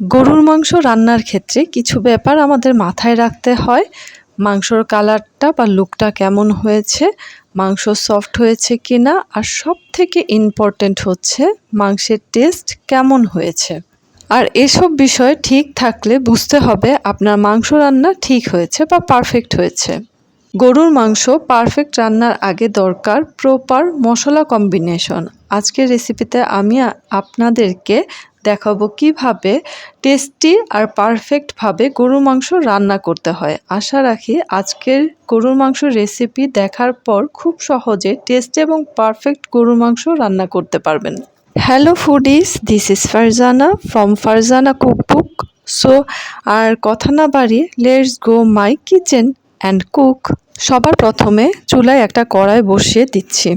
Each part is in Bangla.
গরুর মাংস রান্নার ক্ষেত্রে কিছু ব্যাপার আমাদের মাথায় রাখতে হয়। মাংসর কালারটা বা লুকটা কেমন হয়েছে, মাংস সফট হয়েছে কিনা, আর সব থেকে ইম্পর্ট্যান্ট হচ্ছে মাংসের টেস্ট কেমন হয়েছে। আর এসব বিষয় ঠিক থাকলে বুঝতে হবে আপনার মাংস রান্না ঠিক হয়েছে বা পারফেক্ট হয়েছে। গরুর মাংস পারফেক্ট রান্নার আগে দরকার প্রপার মশলা কম্বিনেশন আজকের রেসিপিতে আমি আপনাদেরকে দেখাবো কীভাবে টেস্টি আর পারফেক্টভাবে গরুর মাংস রান্না করতে হয়। আশা রাখি আজকের গরুর মাংস রেসিপি দেখার পর খুব সহজে টেস্টি এবং পারফেক্ট গরুর মাংস রান্না করতে পারবেন। Hello foodies this is Farzana from Farzana cookbook so আর কথা না বাড়িয়ে let's go my kitchen and cook সবার প্রথমে চুলায় একটা কড়াই বসিয়ে দিচ্ছি।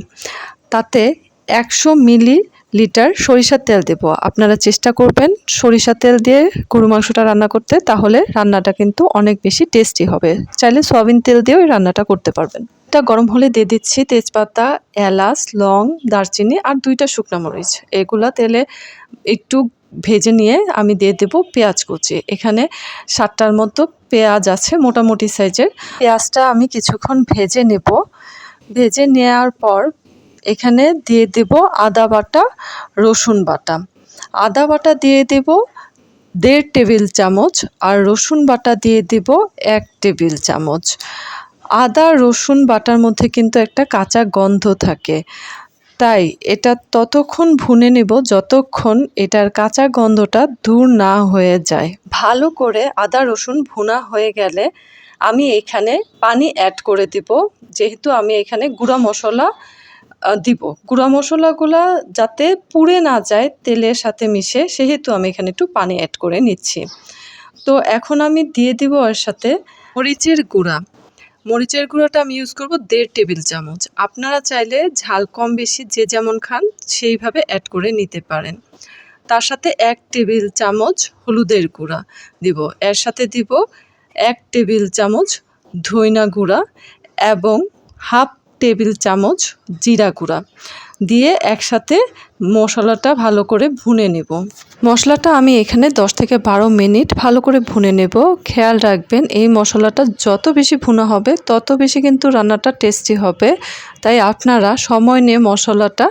তাতে একশো মিলি লিটার সরিষার তেল দেব। আপনারা চেষ্টা করবেন সরিষার তেল দিয়ে গরু মাংসটা রান্না করতে, তাহলে রান্নাটা কিন্তু অনেক বেশি টেস্টি হবে। চাইলে সয়াবিন তেল দিয়েও রান্নাটা করতে পারবেন। এটা গরম হলে দিয়ে দিচ্ছি তেজপাতা, এলাচ, লং, দারচিনি আর দুইটা শুকনো মরিচ। এগুলা তেলে একটু ভেজে নিয়ে আমি দিয়ে দেবো পেঁয়াজ কুচি। এখানে সাতটার মতো পেঁয়াজ আছে, মোটামুটি সাইজের। পেঁয়াজটা আমি কিছুক্ষণ ভেজে নেব। ভেজে নেওয়ার পর এখানে দিয়ে দেব আদা বাটা, রসুন বাটা। আদা বাটা দিয়ে দেব দেড় টেবিল চামচ আর রসুন বাটা দিয়ে দেব এক টেবিল চামচ। আদা, রসুন বাটার মধ্যে কিন্তু একটা কাঁচা গন্ধ থাকে। তাই এটা ততক্ষণ ভুনে নেব যতক্ষণ এটার কাঁচা গন্ধটা দূর না হয়ে যায়। ভালো করে আদা, রসুন ভুনা হয়ে গেলে আমি এখানে পানি অ্যাড করে দিব। যেহেতু আমি এখানে গুঁড়া মশলা দিব। গুঁড়া মশলাগুলা যাতে পুড়ে না যায়, তেলের সাথে মিশে, সেহেতু আমি এখানে একটু পানি অ্যাড করে নিচ্ছি। তো এখন আমি দিয়ে দিব এর সাথে মরিচের গুঁড়া। মরিচের গুঁড়োটা আমি ইউজ করব দেড় টেবিল চামচ। আপনারা চাইলে ঝাল কম বেশি যে যেমন খান, সেইভাবে অ্যাড করে নিতে পারেন। তার সাথে এক টেবিল চামচ হলুদের গুঁড়া দিব। এর সাথে দিব এক টেবিল চামচ ধইনা গুঁড়া এবং হাফ টেবিল চামচ জিরা গুঁড়া দিয়ে একসাথে মশলাটা ভালো করে ভুনে নেব। মশলাটা আমি এখানে 10 থেকে বারো মিনিট ভালো করে ভুনে নেব। খেয়াল রাখবেন, এই মশলাটা যত বেশি ভুনা হবে, তত বেশি কিন্তু রান্নাটা টেস্টি হবে। তাই আপনারা সময় নিয়ে মশলাটা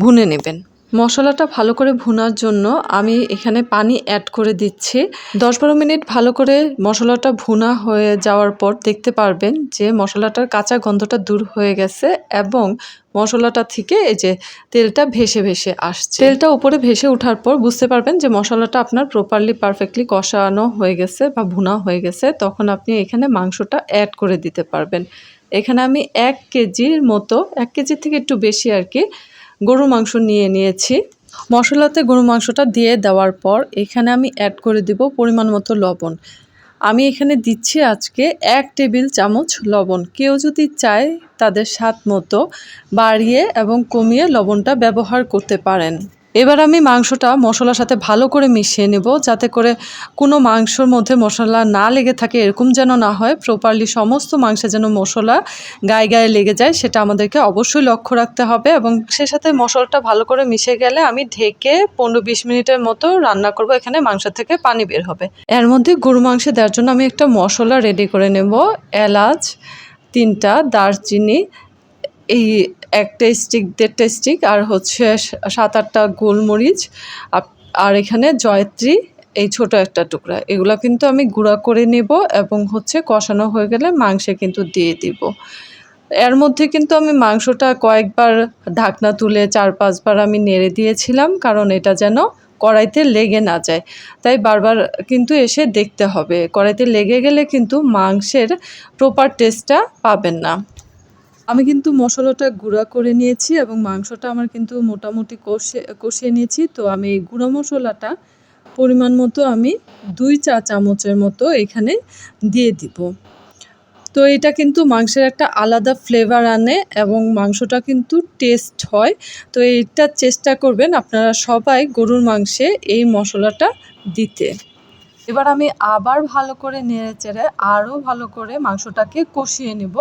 ভুনে নেবেন। মশলাটা ভালো করে ভুনার জন্য আমি এখানে পানি অ্যাড করে দিচ্ছি। দশ বারো মিনিট ভালো করে মশলাটা ভুনা হয়ে যাওয়ার পর দেখতে পারবেন যে মশলাটার কাঁচা গন্ধটা দূর হয়ে গেছে এবং মশলাটা থেকে এই যে তেলটা ভেসে ভেসে আসছে। তেলটা উপরে ভেসে ওঠার পর বুঝতে পারবেন যে মশলাটা আপনার প্রপারলি পারফেক্টলি কষানো হয়ে গেছে বা ভুনা হয়ে গেছে, তখন আপনি এখানে মাংসটা অ্যাড করে দিতে পারবেন। এখানে আমি এক কেজির মতো, এক কেজির থেকে একটু বেশি আর কি গরুর মাংস নিয়ে নিয়েছি। মশলাতে গরু মাংসটা দিয়ে দেওয়ার পর এখানে আমি অ্যাড করে দিব পরিমাণ মতো লবণ। আমি এখানে দিচ্ছি আজকে এক টেবিল চামচ লবণ। কেউ যদি চায় তাদের স্বাদ মতো বাড়িয়ে এবং কমিয়ে লবণটা ব্যবহার করতে পারেন। এবার আমি মাংসটা মশলার সাথে ভালো করে মিশিয়ে নেব, যাতে করে কোনো মাংসর মধ্যে মশলা না লেগে থাকে, এরকম যেন না হয়। প্রপারলি সমস্ত মাংসে যেন মশলা গায়ে গায়ে লেগে যায়, সেটা আমাদেরকে অবশ্যই লক্ষ্য রাখতে হবে এবং সে সাথে মশলাটা ভালো করে মিশে গেলে আমি ঢেকে পনেরো বিশ মিনিটের মতো রান্না করব, এখানে মাংস থেকে পানি বের হবে। এর মধ্যে গরু মাংসে দেওয়ার জন্য আমি একটা মশলা রেডি করে নেব, এলাচ, তিনটা দারচিনি এই একটা স্টিক দেড়টা স্টিক আর হচ্ছে সাত আটটা গোলমরিচ আর এখানে জয়ত্রী, এই ছোট একটা টুকরা। এগুলো কিন্তু আমি গুঁড়া করে নেব এবং হচ্ছে কষানো হয়ে গেলে মাংসে কিন্তু দিয়ে দিব। এর মধ্যে কিন্তু আমি মাংসটা কয়েকবার ঢাকনা তুলে চার, পাঁচবার আমি নেড়ে দিয়েছিলাম, কারণ এটা যেন কড়াইতে লেগে না যায়। তাই বারবার কিন্তু এসে দেখতে হবে। কড়াইতে লেগে গেলে কিন্তু মাংসের প্রপার টেস্টটা পাবেন না। আমি কিন্তু মশলাটা গুঁড়া করে নিয়েছি এবং মাংসটা আমার কিন্তু মোটামুটি কষে, কষিয়ে নিয়েছি। তো আমি এই গুঁড়ো মশলাটা পরিমাণ মতো আমি দুই চা চামচের মতো এখানে দিয়ে দিব। তো এটা কিন্তু মাংসের একটা আলাদা ফ্লেভার আনে এবং মাংসটা কিন্তু টেস্ট হয়। তো এইটা চেষ্টা করবেন আপনারা সবাই গরুর মাংসে এই মশলাটা দিতে। এবার আমি আবার ভালো করে নেড়ে চেড়ে আরও ভালো করে মাংসটাকে কষিয়ে নেব।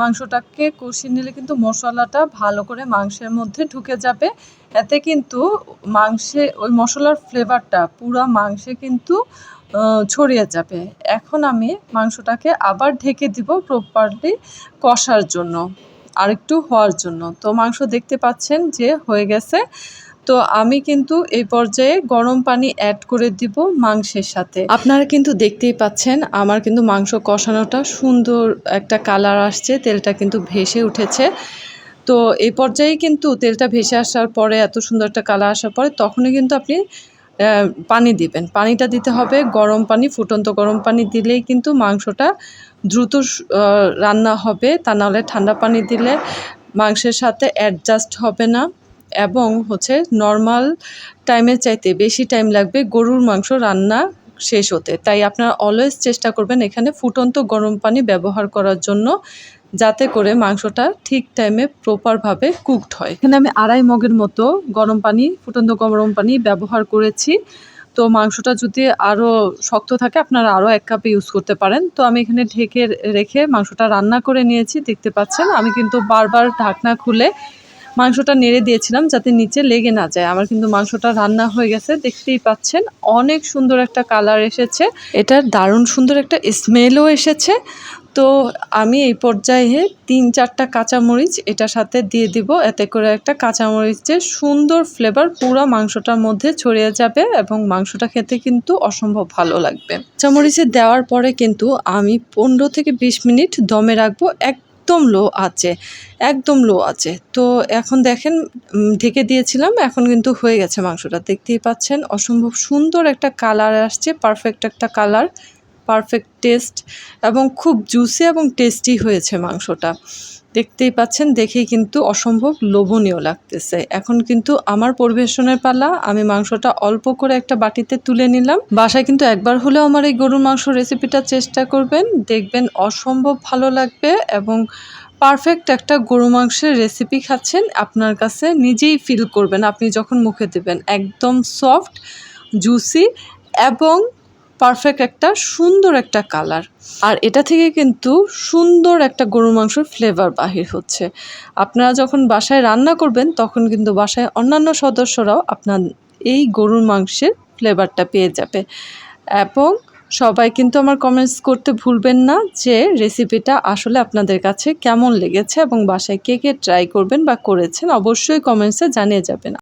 মাংসটাকে কষিয়ে নিলে কিন্তু মশলাটা ভালো করে মাংসের মধ্যে ঢুকে যাবে। এতে কিন্তু মাংসে, ওই মশলার ফ্লেভারটা পুরো মাংসে কিন্তু ছড়িয়ে যাবে। এখন আমি মাংসটাকে আবার ঢেকে দিব প্রপারলি কষার জন্য আর একটু হওয়ার জন্য। তো মাংস দেখতে পাচ্ছেন যে হয়ে গেছে। তো আমি কিন্তু এই পর্যায়ে গরম পানি অ্যাড করে দিব মাংসের সাথে। আপনারা কিন্তু দেখতেই পাচ্ছেন, আমার কিন্তু মাংস কষানোটা সুন্দর একটা কালার আসছে, তেলটা কিন্তু ভেসে উঠেছে। তো এই পর্যায়ে কিন্তু তেলটা ভেসে আসার পরে, এত সুন্দর একটা কালার আসার পরে তখনই কিন্তু আপনি পানি দিবেন। পানিটা দিতে হবে গরম পানি, ফুটন্ত গরম পানি দিলেই কিন্তু মাংসটা দ্রুত রান্না হবে। তা নাহলে ঠান্ডা পানি দিলে মাংসের সাথে অ্যাডজাস্ট হবে না। এবং হচ্ছে নর্মাল টাইমের চাইতে বেশি টাইম লাগবে গরুর মাংস রান্না শেষ হতে। তাই আপনারা অলওয়েজ চেষ্টা করবেন এখানে ফুটন্ত গরম পানি ব্যবহার করার জন্য যাতে করে মাংসটা ঠিক টাইমে প্রপারভাবে কুকড হয়। এখানে আমি আড়াই মগের মতো গরম পানি, ফুটন্ত গরম পানি ব্যবহার করেছি। তো মাংসটা যদি আরও শক্ত থাকে, আপনারা আরও এক কাপে ইউজ করতে পারেন। তো আমি এখানে ঢেকে রেখে মাংসটা রান্না করে নিয়েছি, দেখতে পাচ্ছেন। আমি কিন্তু বারবার ঢাকনা খুলে মাংসটা নেড়ে দিয়েছিলাম যাতে নিচে লেগে না যায়। আমার কিন্তু মাংসটা রান্না হয়ে গেছে, দেখতেই পাচ্ছেন। অনেক সুন্দর একটা কালার এসেছে। এটার দারুণ সুন্দর একটা স্মেলও এসেছে। তো আমি এই পর্যায়ে তিন চারটা কাঁচামরিচ এটার সাথে দিয়ে দিব। এতে করে একটা কাঁচামরিচের সুন্দর ফ্লেভার পুরো মাংসটার মধ্যে ছড়িয়ে যাবে এবং মাংসটা খেতে কিন্তু অসম্ভব ভালো লাগবে। কাঁচামরিচে দেওয়ার পরে কিন্তু আমি পনেরো থেকে বিশ মিনিট দমে রাখব। একদম লো আছে, একদম লো আছে। তো এখন দেখেন ঢেকে দিয়েছিলাম, এখন কিন্তু হয়ে গেছে মাংসটা। দেখতেই পাচ্ছেন, অসম্ভব সুন্দর একটা কালার আসছে পারফেক্ট একটা কালার পারফেক্ট টেস্ট এবং খুব জুসি এবং টেস্টি হয়েছে মাংসটা। দেখতেই পাচ্ছেন, দেখেই কিন্তু অসম্ভব লোভনীয় লাগতেছে। এখন কিন্তু আমার পরিবেশনের পালা, আমি মাংসটা অল্প করে একটা বাটিতে তুলে নিলাম। বাসায় কিন্তু একবার হলেও আমার এই গরুর মাংস রেসিপিটা চেষ্টা করবেন। দেখবেন অসম্ভব ভালো লাগবে এবং পারফেক্ট একটা গরু মাংসের রেসিপি খাচ্ছেন, আপনার কাছে নিজেই ফিল করবেন। আপনি যখন মুখে দেবেন, একদম সফট জুসি এবং পারফেক্ট একটা, সুন্দর একটা কালার আর এটা থেকে কিন্তু সুন্দর একটা গরু মাংসের ফ্লেভার বাহির হচ্ছে। আপনারা যখন বাসায় রান্না করবেন, তখন কিন্তু বাসায় অন্যান্য সদস্যরাও আপনার এই গরুর মাংসের ফ্লেভারটা পেয়ে যাবে। এবং সবাই কিন্তু আমার কমেন্টস করতে ভুলবেন না যে রেসিপিটা আসলে আপনাদের কাছে কেমন লেগেছে এবং বাসায় কে কে ট্রাই করবেন বা করেছেন, অবশ্যই কমেন্টসে জানিয়ে যাবেন।